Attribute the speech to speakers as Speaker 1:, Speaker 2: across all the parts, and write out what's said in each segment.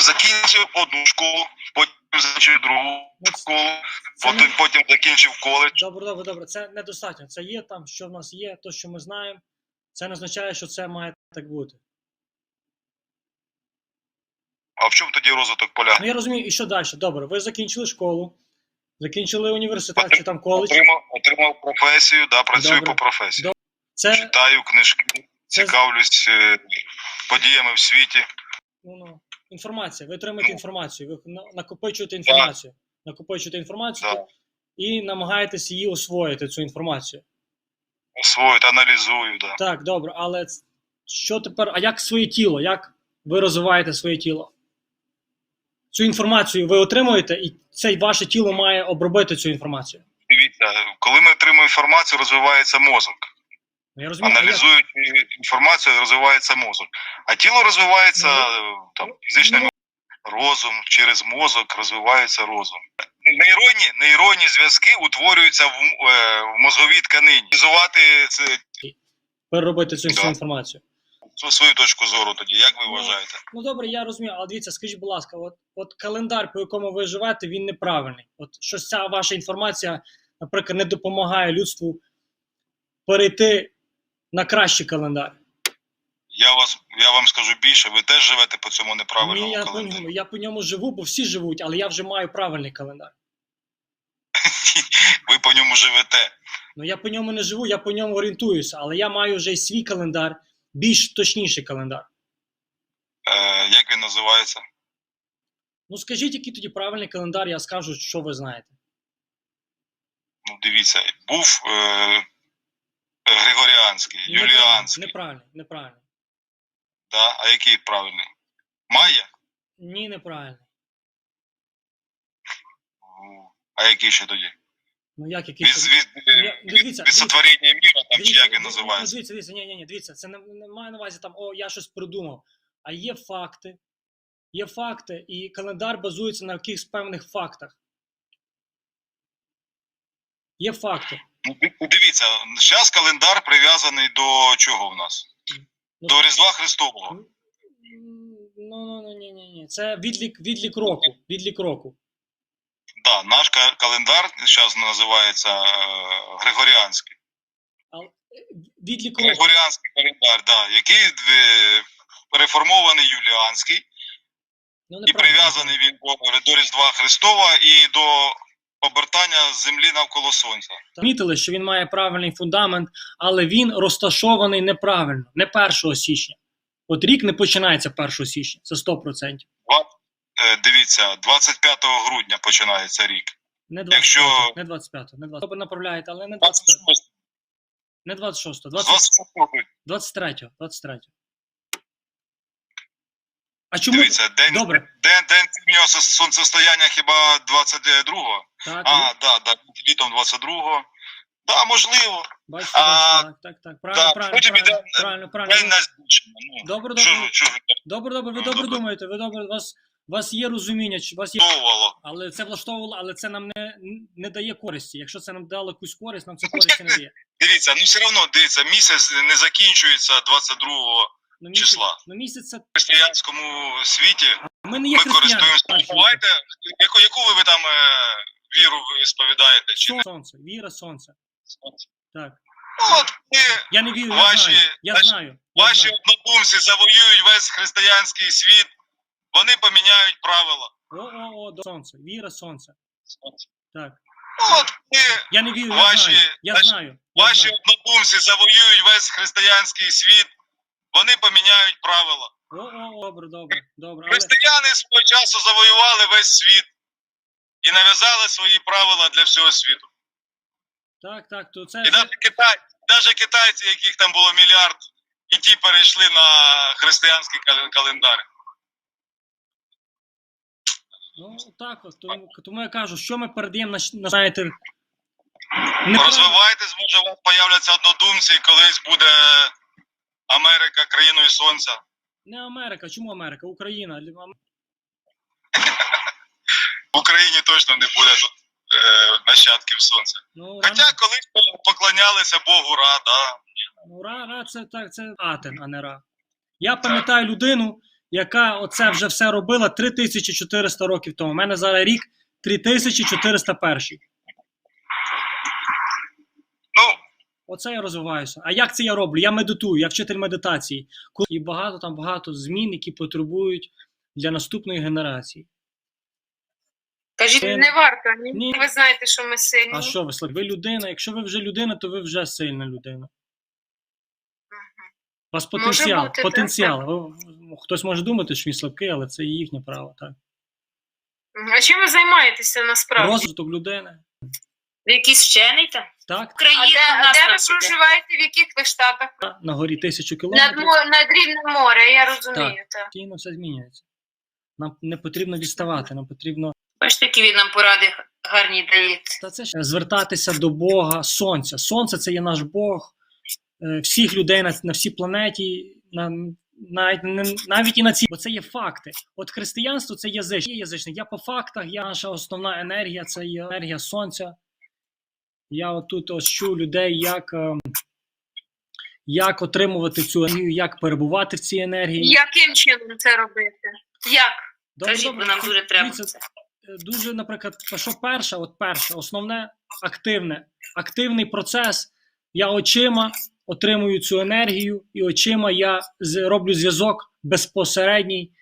Speaker 1: закінчив одну школу, потім закінчив другу
Speaker 2: Ну,
Speaker 1: школу, потім,
Speaker 2: не-
Speaker 1: потім закінчив коледж.
Speaker 2: Добре, добре, добре. Це недостатньо. Це є там, що в нас є, то, що ми знаємо. Це не означає, що це має так бути.
Speaker 1: А в чому тоді розвиток полягає?
Speaker 2: Ну я розумію, і що далі? Добре, ви закінчили школу, закінчили університет чи там коледж.
Speaker 1: Отримав, отримав професію, да, працюю
Speaker 2: Добре.
Speaker 1: по професії.
Speaker 2: Добре. Це
Speaker 1: Читаю книжки, цікавлюсь е, подіями в світі.
Speaker 2: ну, ну, інформація. Ви отримуєте інформацію, ви накопичуєте інформацію. Накопичуєте інформацію
Speaker 1: Да.
Speaker 2: і намагаєтесь її освоїти, цю інформацію.
Speaker 1: Освоюю, аналізую, да.
Speaker 2: Так, добре, але що тепер? А як своє тіло? Як ви розвиваєте своє тіло? Цю інформацію ви отримуєте, і це ваше тіло має обробити цю інформацію.
Speaker 1: Дивіться, коли ми отримуємо інформацію, розвивається мозок.
Speaker 2: Я розумію,
Speaker 1: Аналізуючи інформацію, розвивається мозок. А тіло розвивається е, там фізичним розум, через мозок розвивається розум. Нейронні, нейронні зв'язки утворюються в, е, в мозговій тканині. Це
Speaker 2: переробити цю всю
Speaker 1: Да.
Speaker 2: інформацію.
Speaker 1: цю свою точку зору тоді. Як ви
Speaker 2: Ну,
Speaker 1: вважаєте?
Speaker 2: Ну добре, я розумію, але дивіться, скажіть, будь ласка, от, от календар, по якому ви живете, він неправильний. От щось ця ваша інформація, наприклад, не допомагає людству перейти на кращий календар.
Speaker 1: Я вас я вам скажу більше. Ви теж живете по цьому неправильному
Speaker 2: Ні, я по,
Speaker 1: календарі.
Speaker 2: ньому, я по ньому живу, бо всі живуть, але я вже маю правильний календар.
Speaker 1: Ви по ньому живете.
Speaker 2: Ну я по ньому не живу, я по ньому орієнтуюся, але я маю вже й свій календар, більш точніший календар.
Speaker 1: Е, як він називається?
Speaker 2: Ну скажіть, який тоді правильний календар, я скажу, що ви знаєте.
Speaker 1: Ну, дивіться, був е, Григоріанський, Юліанський.
Speaker 2: Неправильний, неправильний.
Speaker 1: Да? А який правильний? Майя?
Speaker 2: Ні, неправильний.
Speaker 1: Ну, А який ще тоді?
Speaker 2: Ну як який
Speaker 1: Від,
Speaker 2: це-
Speaker 1: від,
Speaker 2: Ну,
Speaker 1: від, від сотворення міра, там чи як він
Speaker 2: ну,
Speaker 1: називається?
Speaker 2: Дивіться, дивіться, ні, ні, ні, дивіться, це не, не має на увазі там, о, я щось придумав. А є факти, є факти, і календар базується на якихось певних фактах. Є факти.
Speaker 1: Ну, Дивіться, зараз календар прив'язаний до чого в нас?
Speaker 2: Ну,
Speaker 1: До Різдва Христового.
Speaker 2: Ну, ну, ну, ні, ні, ні. Це відлік, відлік року. Відлік року.
Speaker 1: Да, наш календар зараз називається е, Григоріанський.
Speaker 2: Але е, відлік року.
Speaker 1: Григоріанський календар, да, який е, реформований Юліанський,
Speaker 2: Ну,
Speaker 1: і прив'язаний він до, до Різдва Христова і до обертання землі навколо сонця.
Speaker 2: Помітили, що він має правильний фундамент, але він розташований неправильно, не 1 січня. От рік не починається 1 січня, це 100%.
Speaker 1: Два- е, Дивіться, 25 грудня починається рік.
Speaker 2: Не 25,
Speaker 1: Якщо-
Speaker 2: не 25, не 25. Ви направляєте, але не 25,
Speaker 1: 26
Speaker 2: не 26,
Speaker 1: з
Speaker 2: 20,
Speaker 1: 26 грудня.
Speaker 2: 23, 23. А чому?
Speaker 1: Дивіться, день,
Speaker 2: Добре.
Speaker 1: день, день зимнього сонцестояння хіба 22-го?
Speaker 2: Так,
Speaker 1: А, да, да, літом 22-го. Да, можливо.
Speaker 2: бачите,
Speaker 1: а,
Speaker 2: так, так, так, правильно,
Speaker 1: да,
Speaker 2: правильно,
Speaker 1: потім
Speaker 2: правильно,
Speaker 1: іде,
Speaker 2: правильно,
Speaker 1: День
Speaker 2: правильно.
Speaker 1: Ну,
Speaker 2: Добре, добре,
Speaker 1: ж- що
Speaker 2: добре, добре, ви
Speaker 1: Ну,
Speaker 2: добре
Speaker 1: добре.
Speaker 2: думаєте, ви добре, у вас, у вас є розуміння, чи у вас є
Speaker 1: влаштовувало?
Speaker 2: Але це влаштовувало, але це нам не, не дає користі. Якщо це нам дало якусь користь, нам це користі не дає.
Speaker 1: Дивіться, ну все одно, дивіться, місяць не закінчується 22
Speaker 2: Ну,
Speaker 1: Числа.
Speaker 2: Ну місяць це
Speaker 1: в християнському світі.
Speaker 2: ми не є
Speaker 1: Ми
Speaker 2: християни.
Speaker 1: користуємося.
Speaker 2: Так,
Speaker 1: Бувайте, яку, яку ви там е, віру ви сповідаєте? Чи не?
Speaker 2: Сонце, віра, сонце. Так.
Speaker 1: Ну, от ви,
Speaker 2: Я не вірю, я
Speaker 1: Ваші-
Speaker 2: знаю. Я знаю. Я
Speaker 1: ваші
Speaker 2: знаю.
Speaker 1: однодумці завоюють весь християнський світ, вони поміняють правила.
Speaker 2: О, о, о, до сонце. Віра, сонце. Так.
Speaker 1: Ну, от ви,
Speaker 2: Я не вірю, я
Speaker 1: Ваші-
Speaker 2: знаю. Я
Speaker 1: ваші-
Speaker 2: знаю. Я
Speaker 1: ваші
Speaker 2: знаю.
Speaker 1: однодумці завоюють весь християнський світ, вони поміняють правила.
Speaker 2: О, о, о, добре, добре, добре. Але
Speaker 1: Християни свого часу завоювали весь світ і нав'язали свої правила для всього світу.
Speaker 2: так, так, то це
Speaker 1: І навіть Китай, навіть китайці, яких там було мільярд, і ті перейшли на християнський календар.
Speaker 2: ну так, от, тому, тому я кажу, що ми передаємо на, на знаєте, неправильно.
Speaker 1: Розвивайтесь, може, у вас появляться однодумці, і колись буде Америка країною сонця.
Speaker 2: Не Америка. Чому Америка? Україна.
Speaker 1: В Україні точно не буде тут е, нащадків сонця.
Speaker 2: Ну,
Speaker 1: Хоча
Speaker 2: рано-
Speaker 1: колись поклонялися Богу Ра, да.
Speaker 2: Ну, Ра, Ра це так, це Атен, а не Ра. Я пам'ятаю людину, яка оце вже все робила 3400 років тому. У мене зараз рік 3401.
Speaker 1: Ну,
Speaker 2: Оце я розвиваюся. А як це я роблю? Я медитую, я вчитель медитації. І багато там багато змін, які потребують для наступної генерації.
Speaker 3: Кажіть,
Speaker 2: Е,
Speaker 3: не варто. Ні.
Speaker 2: ні.
Speaker 3: Ви знаєте, що ми сильні.
Speaker 2: А що ви слабі? Ви людина? Якщо ви вже людина, то ви вже сильна людина. У вас
Speaker 3: Може
Speaker 2: потенціал.
Speaker 3: бути,
Speaker 2: потенціал. Ви- Хтось може думати, що він слабкий, але це їхнє право. Так.
Speaker 3: А чим ви займаєтеся насправді?
Speaker 2: Розвиток людини.
Speaker 4: Ви якийсь вчений там?
Speaker 2: Так,
Speaker 3: А де,
Speaker 4: нас
Speaker 3: де ви проживаєте? В яких ви штатах?
Speaker 2: на горі тисячу кілометрів.
Speaker 3: мо- над рівнем моря, я розумію. Так.
Speaker 2: Постійно все змінюється. Нам не потрібно відставати, нам потрібно
Speaker 4: Які він нам поради гарні дає.
Speaker 2: та це ж звертатися до Бога Сонця. Сонце це є наш Бог е, всіх людей на, на всій планеті, на, навіть, навіть і на цій, бо це є факти. От християнство це язич, є язичник. Я по фактах, я наша основна енергія це є енергія сонця. Я отут ось чую людей, як, ем, як отримувати цю енергію, як перебувати в цій енергії.
Speaker 3: Яким чином це робити? Як?
Speaker 2: Добре,
Speaker 4: Кажіть, бо нам дуже треба це.
Speaker 2: Дуже, наприклад, що перше, от перше, основне активне, активний процес. Я очима отримую цю енергію, і очима я роблю зв'язок безпосередній.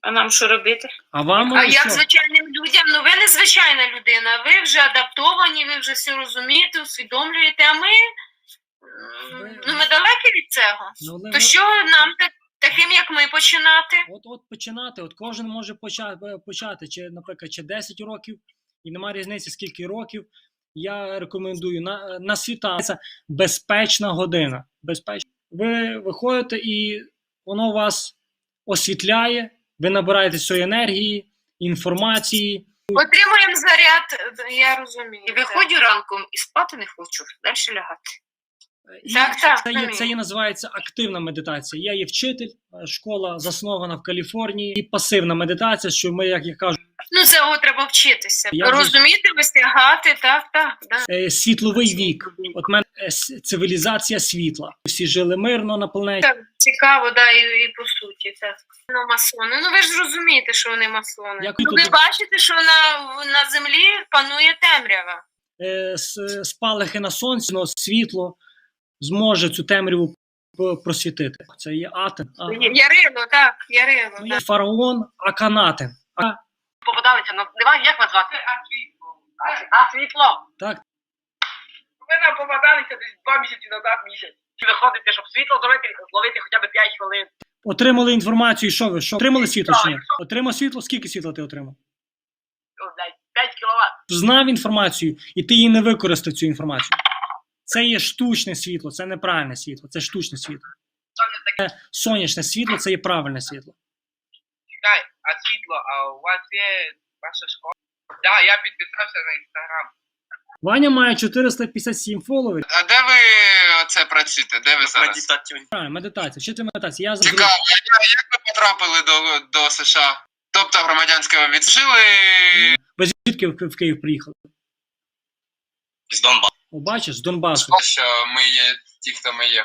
Speaker 4: А нам що робити?
Speaker 2: А вам
Speaker 3: А
Speaker 2: що?
Speaker 3: як звичайним людям? Ну ви не звичайна людина, ви вже адаптовані, ви вже все розумієте, усвідомлюєте, а ми,
Speaker 2: Ви-
Speaker 3: ну, ми далекі від цього.
Speaker 2: Ну, але
Speaker 3: То що нам так, таким, як ми, починати?
Speaker 2: От, от починати, от кожен може почати, почати, чи, наприклад, чи 10 років, і немає різниці, скільки років. Я рекомендую на, на світанку. Це безпечна година. Безпечна. Ви виходите і воно вас освітляє, ви набираєте цієї енергії, інформації.
Speaker 3: Отримуємо заряд, я розумію.
Speaker 4: І виходжу ранком і спати не хочу, далі лягати.
Speaker 2: І
Speaker 3: Так, так,
Speaker 2: це, є, це є називається активна медитація. Я є вчитель, е, школа заснована в Каліфорнії, і пасивна медитація, що ми, як я кажу,
Speaker 3: Ну, цього треба вчитися.
Speaker 2: Я вже-
Speaker 3: Розуміти, вистигати, так, так. Да.
Speaker 2: е, світловий вік. От мене е, цивілізація світла. Всі жили мирно на планеті.
Speaker 3: Так, цікаво, да, і, і по суті. Так. Ну, масони. Ну ви ж розумієте, що вони масони.
Speaker 2: Як
Speaker 3: ну,
Speaker 2: тут-
Speaker 3: ви бачите, що на, на землі панує темрява.
Speaker 2: Е, спалахи на сонці, но світло зможе цю темряву просвітити. Це є атен. А,
Speaker 3: Ярило, так, Ярило.
Speaker 2: ну,
Speaker 3: так.
Speaker 2: фараон Аканатен. А,
Speaker 5: попадалися на диван, як вас звати? А світло.
Speaker 2: так,
Speaker 5: Ви нам попадалися десь два місяці назад місяць. Чи виходите, щоб світло зловити, зловити хоча б 5 хвилин?
Speaker 2: отримали інформацію, що ви? Що отримали світло чи ні? Отримав світло? Скільки світла ти отримав?
Speaker 5: О, блядь, 5 кіловат.
Speaker 2: знав інформацію, і ти її не використав цю інформацію. Це є штучне світло, це неправильне світло, це штучне світло. Це сонячне світло це є правильне світло.
Speaker 5: Чекай, а світло, а у вас є ваша школа? Так, я підписався на інстаграм.
Speaker 2: Ваня має 457 фоловерів.
Speaker 6: А де ви оце працюєте? Де ви зараз?
Speaker 2: Правильно, медитація, вчитель медитації. Я
Speaker 6: Цікаво, а як ви потрапили до, до США? Тобто громадянське ви віджили
Speaker 2: ви звідки в в Київ приїхали?
Speaker 6: з Донбасу.
Speaker 2: Бачиш, з Донбасу.
Speaker 6: Що ми є ті, хто ми є.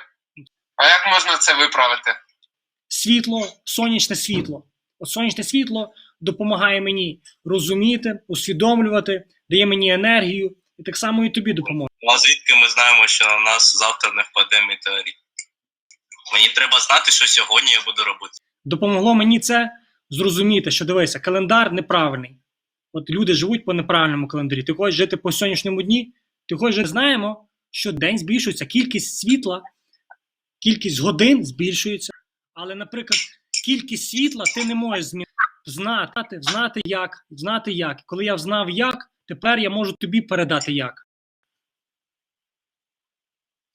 Speaker 6: А як можна це виправити?
Speaker 2: Світло, сонячне світло. От сонячне світло допомагає мені розуміти, усвідомлювати, дає мені енергію, і так само і тобі допоможе.
Speaker 7: А звідки ми знаємо, що на нас завтра не впаде метеорит? Мені треба знати, що сьогодні я буду робити.
Speaker 2: допомогло мені це зрозуміти, що дивися, календар неправильний. От люди живуть по неправильному календарі. Ти хочеш жити по сонячному дні, ти хочеш жити. знаємо, що день збільшується, кількість світла, кількість годин збільшується. Але, наприклад, кількість світла ти не можеш змінити. Знати, знати як, знати як. Коли я знав як, тепер я можу тобі передати як.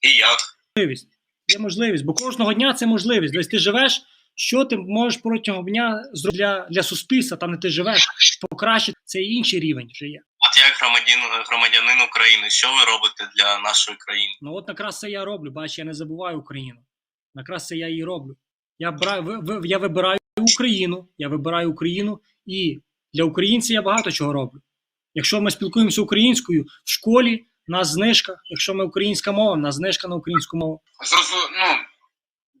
Speaker 7: І як?
Speaker 2: можливість. Є можливість, бо кожного дня це можливість. Тобто ти живеш, що ти можеш протягом дня зробити для, для суспільства, там де ти живеш, покращити це інший рівень вже є.
Speaker 7: От як громадянин, громадянин України, що ви робите для нашої країни?
Speaker 2: Ну от якраз це я роблю. Бач, я не забуваю Україну. Якраз це я її роблю. Я браю, ви, ви- я вибираю Україну, я вибираю Україну, і для українців я багато чого роблю. Якщо ми спілкуємося українською в школі, нас знижка. Якщо ми українська мова, нас знижка на українську мову.
Speaker 6: Зрозу... Ну,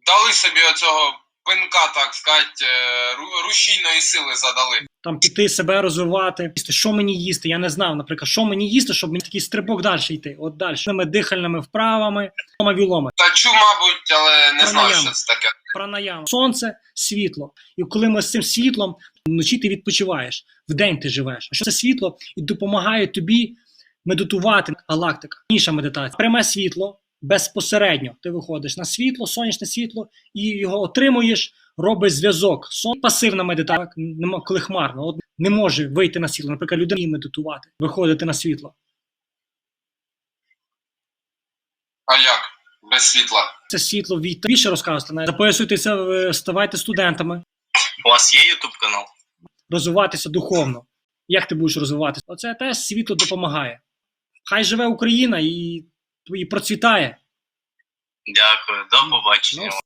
Speaker 6: дали собі оцього пинка, так сказати, е, рушійної сили задали.
Speaker 2: Там піти себе розвивати, що мені їсти. Я не знав, наприклад, що мені їсти, щоб мені такий стрибок далі йти. От далі дихальними вправами, віломи,
Speaker 6: Та чу, мабуть, але не знаю, що це таке.
Speaker 2: пранаям, сонце, світло. І коли ми з цим світлом вночі ти відпочиваєш, вдень ти живеш. А що це світло і допомагає тобі медитувати галактика. Інша медитація. Пряме світло безпосередньо. Ти виходиш на світло, сонячне світло, і його отримуєш, робиш зв'язок. Сон пасивна медитація, коли хмарно. От не може вийти на світло. Наприклад, людина вміє медитувати, виходити на світло.
Speaker 6: А як? Без світла.
Speaker 2: Це світло від більше розказувати. Записуйтеся, ставайте студентами,
Speaker 7: У вас є ютуб канал?
Speaker 2: розвиватися духовно. Як ти будеш розвиватися? Оце теж світло допомагає. Хай живе Україна і, і процвітає.
Speaker 7: Дякую, до побачення.
Speaker 2: Ну,